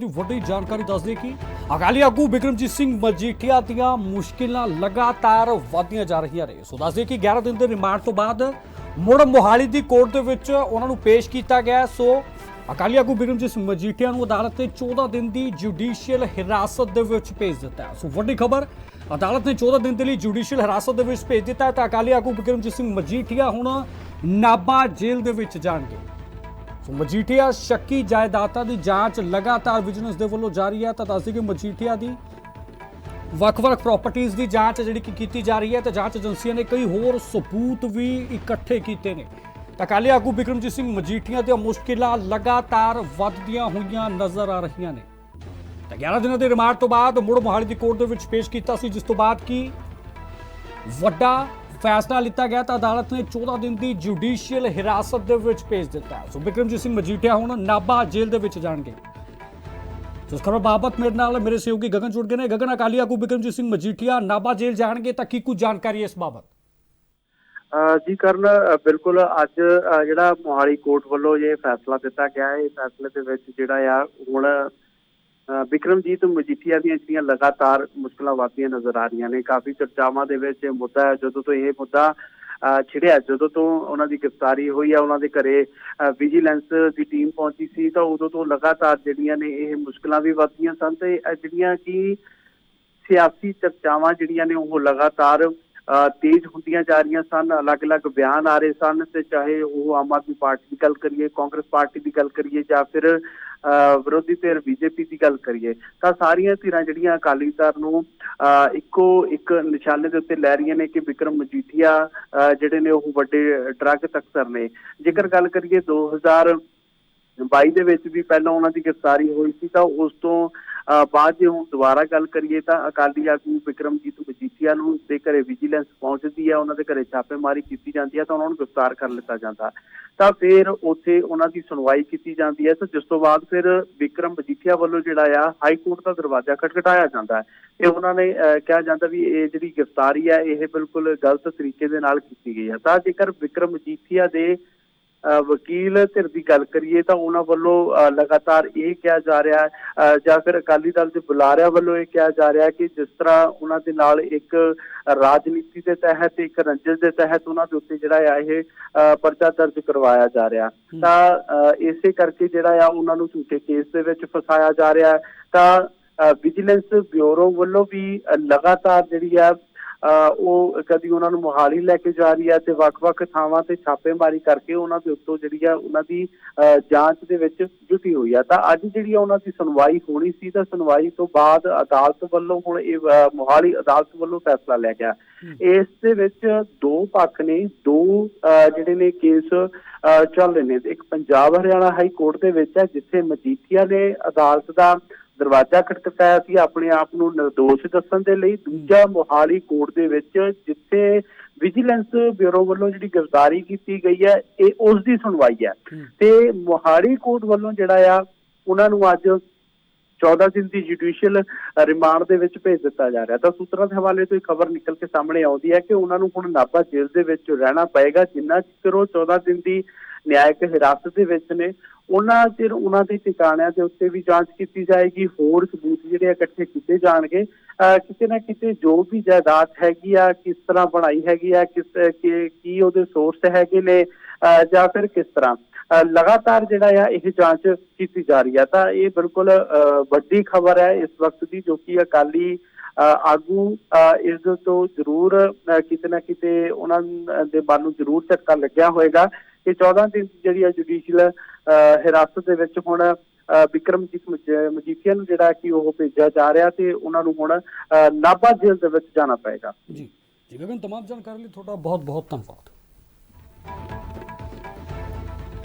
ਦੀ ਵੱਡੀ ਜਾਣਕਾਰੀ ਦੱਸਦੇ ਕਿ ਅਕਾਲੀ ਆਗੂ ਬਿਕਰਮਜੀਤ ਸਿੰਘ ਮਜੀਠੀਆ ਦੀਆਂ ਮੁਸ਼ਕਿਲਾਂ ਲਗਾਤਾਰ ਵਧਦੀਆਂ ਜਾ ਰਹੀਆਂ ਨੇ। ਸੋ ਦੱਸਦੇ ਕਿ 11 ਦਿਨ ਦੇ ਰਿਮਾਂਡ ਤੋਂ ਬਾਅਦ ਮੁੜ ਮੋਹਾਲੀ ਦੀ ਕੋਰਟ ਦੇ ਵਿੱਚ ਉਹਨਾਂ ਨੂੰ ਪੇਸ਼ ਕੀਤਾ ਗਿਆ। ਸੋ ਅਕਾਲੀ ਆਗੂ ਬਿਕਰਮਜੀਤ ਸਿੰਘ ਮਜੀਠੀਆ ਨੂੰ ਅਦਾਲਤ ਨੇ 14 ਦਿਨ ਦੀ ਜੁਡੀਸ਼ੀਅਲ ਹਿਰਾਸਤ ਦੇ ਵਿੱਚ ਭੇਜ ਦਿੱਤਾ ਸੋ ਵੱਡੀ ਖਬਰ, ਅਦਾਲਤ ਨੇ 14 ਦਿਨ ਦੇ ਲਈ ਜੁਡੀਸ਼ੀਅਲ ਹਿਰਾਸਤ ਦੇ ਵਿੱਚ ਭੇਜ ਦਿੱਤਾ ਤਾਂ ਅਕਾਲੀ ਆਗੂ ਬਿਕਰਮਜੀਤ ਸਿੰਘ ਮਜੀਠੀਆ ਹੁਣ ਨਾਭਾ ਜੇਲ੍ਹ ਦੇ ਵਿੱਚ ਜਾਣਗੇ। ਸੋ ਮਜੀਠੀਆ ਸ਼ੱਕੀ ਜਾਇਦਾਦਾਂ ਦੀ ਜਾਂਚ ਲਗਾਤਾਰ ਵਿਜੀਲੈਂਸ ਦੇ ਵੱਲੋਂ ਜਾਰੀ ਹੈ। ਤਾਂ ਦੱਸਦੀ ਕਿ ਮਜੀਠੀਆ ਦੀ ਵੱਖ-ਵੱਖ ਪ੍ਰਾਪਰਟੀਆਂ ਦੀ ਜਾਂਚ ਜਿਹੜੀ ਕਿ ਕੀਤੀ ਜਾ ਰਹੀ ਹੈ ਤੇ ਜਾਂਚ ਏਜੰਸੀਆਂ ਨੇ ਕਈ ਹੋਰ ਸਬੂਤ ਵੀ ਇਕੱਠੇ ਕੀਤੇ ਨੇ। ਤਾਂ ਕਾਲੇ ਆਗੂ ਬਿਕਰਮਜੀਤ ਸਿੰਘ ਮਜੀਠੀਆ ਦੀਆਂ ਮੁਸ਼ਕਿਲਾਂ ਲਗਾਤਾਰ ਵੱਧਦੀਆਂ ਹੋਈਆਂ ਨਜ਼ਰ ਆ ਰਹੀਆਂ ਨੇ। ਤਾਂ 11 ਦਿਨਾਂ ਦੇ ਰਿਮਾਂਡ ਤੋਂ ਬਾਅਦ ਮੁੜ ਮੋਹਾਲੀ ਦੀ ਕੋਰਟ ਦੇ ਵਿੱਚ ਪੇਸ਼ ਕੀਤਾ ਸੀ, ਜਿਸ ਤੋਂ ਬਾਅਦ ਕੀ ਵੱਡਾ ਫੈਸਲਾ ਲਿੱਤਾ ਗਿਆ ਤਾਂ ਅਦਾਲਤ ਨੇ 14 ਦਿਨ ਦੀ ਜੁਡੀਸ਼ੀਅਲ ਹਿਰਾਸਤ ਦੇ ਵਿੱਚ ਭੇਜ ਦਿੱਤਾ ਸੋ ਬਿਕਰਮਜੀਤ ਸਿੰਘ ਮਜੀਠੀਆ ਹੁਣ ਨਾਭਾ ਜੇਲ੍ਹ ਦੇ ਵਿੱਚ ਜਾਣਗੇ। ਜਿਸ ਖਬਰ ਬਾਬਤ ਮੇਰੇ ਨਾਲ ਮੇਰੇ ਸਹਿਯੋਗੀ ਗਗਨ ਜੁੜ ਗਏ ਨੇ। ਗਗਨ, ਅਕਾਲੀ ਆਗੂ ਬਿਕਰਮਜੀਤ ਸਿੰਘ ਮਜੀਠੀਆ ਨਾਭਾ ਜੇਲ੍ਹ ਜਾਣਗੇ ਤਾਂ ਕੀ ਕੁਝ ਜਾਣਕਾਰੀ ਹੈ ਇਸ ਬਾਬਤ? ਜੀ ਕਰਨ ਬਿਲਕੁਲ ਅੱਜ ਜਿਹੜਾ ਮੋਹਾਲੀ ਕੋਰਟ ਵੱਲੋਂ ਇਹ ਫੈਸਲਾ ਦਿੱਤਾ ਗਿਆ ਹੈ। ਇਹ ਫੈਸਲੇ ਦੇ ਵਿੱਚ ਜਿਹੜਾ ਆ, ਹੁਣ ਵਿਕਰਮਜੀਤ ਮਜੀਠੀਆ ਦੀਆਂ ਜਿਹੜੀਆਂ ਲਗਾਤਾਰ ਮੁਸ਼ਕਲਾਂ ਵਧਦੀਆਂ ਨਜ਼ਰ ਆ ਰਹੀਆਂ ਨੇ। ਕਾਫੀ ਚਰਚਾਵਾਂ ਦੇ ਵਿੱਚ ਮੁੱਦਾ ਹੈ, ਜਦੋਂ ਤੋਂ ਇਹ ਮੁੱਦਾ, ਅਹ, ਛਿੜਿਆ, ਜਦੋਂ ਤੋਂ ਉਹਨਾਂ ਦੀ ਗ੍ਰਿਫਤਾਰੀ ਹੋਈ ਆ, ਉਹਨਾਂ ਦੇ ਘਰੇ ਵਿਜੀਲੈਂਸ ਦੀ ਟੀਮ ਪਹੁੰਚੀ ਸੀ, ਤਾਂ ਉਦੋਂ ਤੋਂ ਲਗਾਤਾਰ ਜਿਹੜੀਆਂ ਨੇ ਇਹ ਮੁਸ਼ਕਲਾਂ ਵੀ ਵਧਦੀਆਂ ਸਨ ਤੇ ਜਿਹੜੀਆਂ ਕਿ ਸਿਆਸੀ ਚਰਚਾਵਾਂ ਜਿਹੜੀਆਂ ਨੇ ਉਹ ਲਗਾਤਾਰ ਤੇਜ਼ ਹੁੰਦੀਆਂ ਜਾ ਰਹੀਆਂ ਸਨ ਅਲੱਗ-ਅਲੱਗ ਬਿਆਨ ਆ ਰਹੇ ਸਨ ਤੇ ਚਾਹੇ ਉਹ ਆਮ ਆਦਮੀ ਪਾਰਟੀ ਦੀ ਗੱਲ ਕਰੀਏ ਕਾਂਗਰਸ ਪਾਰਟੀ ਦੀ ਗੱਲ ਕਰੀਏ ਜਾਂ ਫਿਰ ਅ, ਵਿਰੋਧੀ ਧਿਰ ਬੀਜੇਪੀ ਦੀ ਗੱਲ ਕਰੀਏ ਤਾਂ ਸਾਰੀਆਂ ਧਿਰਾਂ ਜਿਹੜੀਆਂ ਅਕਾਲੀ ਦਲ ਨੂੰ ਅ, ਇੱਕੋ ਇੱਕ ਨਿਸ਼ਾਨੇ ਦੇ ਉੱਤੇ ਲੈ ਰਹੀਆਂ ਨੇ ਕਿ ਵਿਕਰਮ ਮਜੀਠੀਆ ਅ, ਜਿਹੜੇ ਨੇ ਉਹ ਵੱਡੇ ਡਰੱਗ ਤਕਸਰ ਨੇ। ਜੇਕਰ ਗੱਲ ਕਰੀਏ 2000 22 ਦੇ ਵਿੱਚ ਵੀ ਪਹਿਲਾਂ ਉਹਨਾਂ ਦੀ ਗ੍ਰਿਫਤਾਰੀ ਹੋਈ ਸੀ ਤਾਂ ਉਸ ਤੋਂ ਅਹ, ਬਾਅਦ ਜੇ ਹੁਣ ਦੁਬਾਰਾ ਗੱਲ ਕਰੀਏ ਤਾਂ ਅਕਾਲੀ ਆਗੂ ਵਿਕਰਮਜੀਤ ਮਜੀਠੀਆ ਨੂੰ ਦੇ ਘਰੇ ਵਿਜੀਲੈਂਸ ਪਹੁੰਚਦੀ ਹੈ ਉਹਨਾਂ ਦੇ ਘਰੇ ਛਾਪੇਮਾਰੀ ਕੀਤੀ ਜਾਂਦੀ ਹੈ ਤਾਂ ਉਹਨਾਂ ਨੂੰ ਗ੍ਰਿਫਤਾਰ ਕਰ ਲਿੱਤਾ ਜਾਂਦਾ। ਤਾਂ ਫਿਰ ਉੱਥੇ ਉਹਨਾਂ ਦੀ ਸੁਣਵਾਈ ਕੀਤੀ ਜਾਂਦੀ ਹੈ ਤਾਂ ਜਿਸ ਤੋਂ ਬਾਅਦ ਫਿਰ ਵਿਕਰਮ ਮਜੀਠੀਆ ਵੱਲੋਂ ਜਿਹੜਾ ਆ ਹਾਈ ਕੋਰਟ ਦਾ ਦਰਵਾਜ਼ਾ ਖਟਖਟਾਇਆ ਜਾਂਦਾ ਹੈ। ਤੇ ਉਹਨਾਂ ਨੇ ਅਹ, ਕਿਹਾ ਜਾਂਦਾ ਵੀ ਇਹ ਜਿਹੜੀ ਗ੍ਰਿਫਤਾਰੀ ਹੈ ਇਹ ਬਿਲਕੁਲ ਗਲਤ ਤਰੀਕੇ ਦੇ ਨਾਲ ਕੀਤੀ ਗਈ ਹੈ। ਤਾਂ ਜੇਕਰ ਵਿਕਰਮ ਮਜੀਠੀਆ ਦੇ ਵਕੀਲ ਧਿਰ ਦੀ ਗੱਲ ਕਰੀਏ ਤਾਂ ਉਹਨਾਂ ਵੱਲੋਂ ਲਗਾਤਾਰ ਇਹ ਕਿਹਾ ਜਾ ਰਿਹਾ ਹੈ ਜਾਂ ਫਿਰ ਅਕਾਲੀ ਦਲ ਦੇ ਬੁਲਾਰਿਆਂ ਵੱਲੋਂ ਇਹ ਕਿਹਾ ਜਾ ਰਿਹਾ ਕਿ ਜਿਸ ਤਰ੍ਹਾਂ ਉਹਨਾਂ ਦੇ ਨਾਲ ਇੱਕ ਰਾਜਨੀਤੀ ਦੇ ਤਹਿਤ ਇੱਕ ਰੰਜਿਸ਼ ਦੇ ਤਹਿਤ ਉਹਨਾਂ ਦੇ ਉੱਤੇ ਜਿਹੜਾ ਆ ਇਹ ਪਰਚਾ ਦਰਜ ਕਰਵਾਇਆ ਜਾ ਰਿਹਾ। ਤਾਂ ਇਸੇ ਕਰਕੇ ਜਿਹੜਾ ਆ ਉਹਨਾਂ ਨੂੰ ਝੂਠੇ ਕੇਸ ਦੇ ਵਿੱਚ ਫਸਾਇਆ ਜਾ ਰਿਹਾ ਤਾਂ ਵਿਜੀਲੈਂਸ ਬਿਊਰੋ ਵੱਲੋਂ ਵੀ ਲਗਾਤਾਰ ਜਿਹੜੀ ਆ ਉਹ ਕਦੀ ਉਹਨਾਂ ਨੂੰ ਮੁਹਾਲੀ ਲੈ ਕੇ ਜਾ ਰਹੀ ਹੈ ਤੇ ਵੱਖ-ਵੱਖ ਥਾਵਾਂ ਤੇ ਛਾਪੇਮਾਰੀ ਕਰਕੇ ਉਹਨਾਂ ਦੇ ਉੱਤੋਂ ਜਿਹੜੀ ਆ ਉਹਨਾਂ ਦੀ ਜਾਂਚ ਦੇ ਵਿੱਚ ਜੁਟੀ ਹੋਈ ਆ। ਤਾਂ ਅੱਜ ਜਿਹੜੀ ਆ ਉਹਨਾਂ ਦੀ ਸੁਣਵਾਈ ਹੋਣੀ ਸੀ ਤਾਂ ਸੁਣਵਾਈ ਤੋਂ ਬਾਅਦ ਅਦਾਲਤ ਵੱਲੋਂ ਹੁਣ ਇਹ ਮੁਹਾਲੀ ਅਦਾਲਤ ਵੱਲੋਂ ਫੈਸਲਾ ਲਿਆ ਗਿਆ। ਇਸ ਦੇ ਵਿੱਚ ਦੋ ਪੱਖ ਨੇ ਦੋ ਜਿਹੜੇ ਨੇ ਕੇਸ ਚੱਲ ਰਹੇ ਨੇ। ਇੱਕ ਪੰਜਾਬ ਹਰਿਆਣਾ ਹਾਈ ਕੋਰਟ ਦੇ ਵਿੱਚ ਹੈ ਜਿੱਥੇ ਮਜੀਠੀਆ ਨੇ ਅਦਾਲਤ ਦਾ ਦਰਵਾਜ਼ਾ ਖਟਖਟਾਇਆ ਸੀ ਆਪਣੇ ਆਪ ਨੂੰ ਨਿਰਦੋਸ਼ ਦੱਸਣ ਦੇ ਲਈ ਦੂਜਾ ਮੋਹਾਲੀ ਕੋਰਟ ਦੇ ਵਿੱਚ ਜਿੱਥੇ ਵਿਜੀਲੈਂਸ ਬਿਊਰੋ ਵੱਲੋਂ ਜਿਹੜੀ ਗ੍ਰਿਫਤਾਰੀ ਕੀਤੀ ਗਈ ਹੈ ਇਹ ਉਸ ਦੀ ਸੁਣਵਾਈ ਹੈ। ਤੇ ਮੋਹਾਲੀ ਕੋਰਟ ਵੱਲੋਂ ਜਿਹੜਾ ਆ ਉਹਨਾਂ ਨੂੰ ਅੱਜ 14 ਦਿਨ ਦੀ ਜੁਡੀਸ਼ੀਅਲ ਰਿਮਾਂਡ ਦੇ ਵਿੱਚ ਭੇਜ ਦਿੱਤਾ ਜਾ ਰਿਹਾ। ਤਾਂ ਸੂਤਰਾਂ ਦੇ ਹਵਾਲੇ ਤੋਂ ਇਹ ਖਬਰ ਨਿਕਲ ਕੇ ਸਾਹਮਣੇ ਆਉਂਦੀ ਹੈ ਕਿ ਉਹਨਾਂ ਨੂੰ ਹੁਣ ਨਾਭਾ ਜੇਲ੍ਹ ਦੇ ਵਿੱਚ ਰਹਿਣਾ ਪਏਗਾ, ਜਿੰਨਾ ਚਿਰ ਉਹ 14 ਦਿਨ ਦੀ ਨਿਆਇਕ ਹਿਰਾਸਤ ਦੇ ਵਿੱਚ ਨੇ, ਉਹਨਾਂ ਚਿਰ ਉਹਨਾਂ ਦੇ ਟਿਕਾਣਿਆਂ ਦੇ ਉੱਤੇ ਵੀ ਜਾਂਚ ਕੀਤੀ ਜਾਏਗੀ। ਹੋਰ ਸਬੂਤ ਜਿਹੜੇ ਇਕੱਠੇ ਕੀਤੇ ਜਾਣਗੇ। ਕਿਤੇ ਨਾ ਕਿਤੇ ਜੋ ਵੀ ਜਾਇਦਾਦ ਹੈਗੀ ਆ, ਕਿਸ ਤਰ੍ਹਾਂ ਬਣਾਈ ਹੈਗੀ ਆ, ਕਿਸ, ਕੀ ਉਹਦੇ ਸੋਰਸ ਹੈਗੇ ਨੇ ਜਾਂ ਫਿਰ ਕਿਸ ਤਰ੍ਹਾਂ। ਲਗਾਤਾਰ ਜਿਹੜਾ ਆ, ਇਹ ਜਾਂਚ ਕੀਤੀ ਜਾ ਰਹੀ ਆ। ਤਾਂ ਇਹ ਬਿਲਕੁਲ, ਅਹ ਵੱਡੀ ਖਬਰ ਹੈ ਇਸ ਵਕਤ ਦੀ, ਜੋ ਕਿ ਅਕਾਲੀ, ਅਹ ਆਗੂ, ਅਹ ਇਸ ਤੋਂ ਜ਼ਰੂਰ ਕਿਤੇ ਨਾ ਕਿਤੇ ਉਹਨਾਂ ਦੇ ਮਨ ਨੂੰ ਜ਼ਰੂਰ ਝਟਕਾ ਲੱਗਿਆ ਹੋਵੇਗਾ ਕਿ 14 ਦਿਨ ਦੀ ਜਿਹੜੀ ਆ ਜੁਡੀਸ਼ੀਅਲ ਹਿਰਾਸਤ ਦੇ ਵਿੱਚ ਹੁਣ ਵਿਕਰਮਜੀਤ ਮਜੀਠੀਆ ਨੂੰ ਜਿਹੜਾ ਕਿ ਉਹ ਭੇਜਿਆ ਜਾ ਰਿਹਾ ਤੇ ਉਹਨਾਂ ਨੂੰ ਹੁਣ, ਅਹ ਨਾਭਾ ਜੇਲ੍ਹ ਦੇ ਵਿੱਚ ਜਾਣਾ ਪਏਗਾ। ਜੀ ਜੀ ਗਗਨ ਤਮਾਮ ਜਾਣਕਾਰੀ ਲਈ ਤੁਹਾਡਾ ਬਹੁਤ ਬਹੁਤ ਧੰਨਵਾਦ।